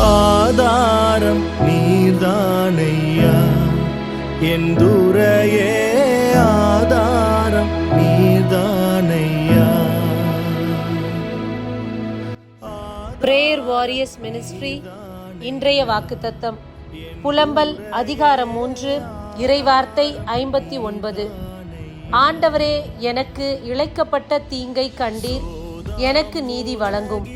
ஆதாரம் நீர்தானையா? என் துரையே ஆதாரம் நீர்தானையா? பிரேயர் வாரியர்ஸ் மினிஸ்ட்ரி இன்றைய வாக்குத்தத்தம். புலம்பல் அதிகாரம் மூன்று இறைவார்த்தை ஐம்பத்தி ஒன்பது. ஆண்டவரே எனக்கு இழைக்கப்பட்ட தீங்கை கண்டீர். எனக்கு நீதி வழங்கும்.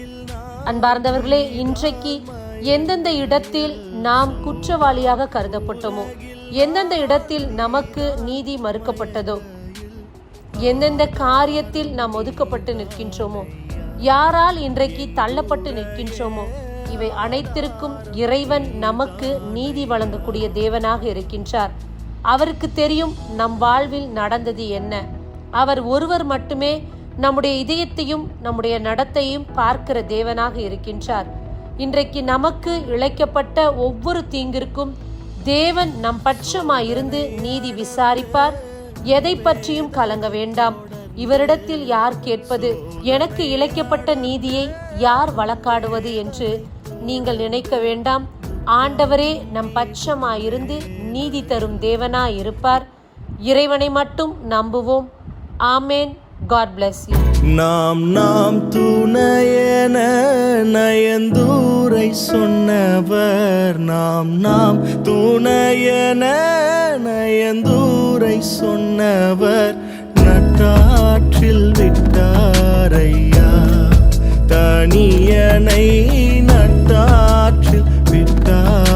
அன்பார்ந்தவர்களே இன்றைக்கு எந்தெந்த இடத்தில் நாம் குற்றவாளியாக கருதப்பட்டோமோ எந்தெந்த இடத்தில் நமக்கு நீதி மறுக்கப்பட்டதோ எந்தெந்த காரியத்தில் நாம் ஒதுக்கப்பட்டு நிற்கின்றோமோ யாரால் இன்றைக்கு தள்ளப்பட்டு நிற்கின்றோமோ இவை அனைத்திற்கும் இறைவன் நமக்கு நீதி வழங்கக்கூடிய தேவனாக இருக்கின்றார். அவருக்கு தெரியும் நம் வாழ்வில் நடந்தது என்ன. அவர் ஒருவர் மட்டுமே நம்முடைய இதயத்தையும் நம்முடைய நடத்தையும் பார்க்கிற தேவனாக இருக்கின்றார். இன்றைக்கு நமக்கு இழைக்கப்பட்ட ஒவ்வொரு தீங்கிற்கும் தேவன் நம் பட்சமாயிருந்து நீதி விசாரிப்பார். எதை பற்றியும் கலங்க வேண்டாம். இவரிடத்தில் யார் கேட்பது? எனக்கு இழைக்கப்பட்ட நீதியை யார் வழக்காடுவது என்று நீங்கள் நினைக்க வேண்டாம். ஆண்டவரே நம் பட்சமாயிருந்து நீதி தரும் தேவனாய் இருப்பார் இறைவனை மட்டும் நம்புவோம். ஆமேன். God bless you. நாம் நாம் துணையென துணை சொன்னவர் நாம் நாம் துணையன நயந்தூரை சொன்னவர். நட்டாற்றில் விட்டாரையா தனியனை நட்டாற்றில் விட்டார்.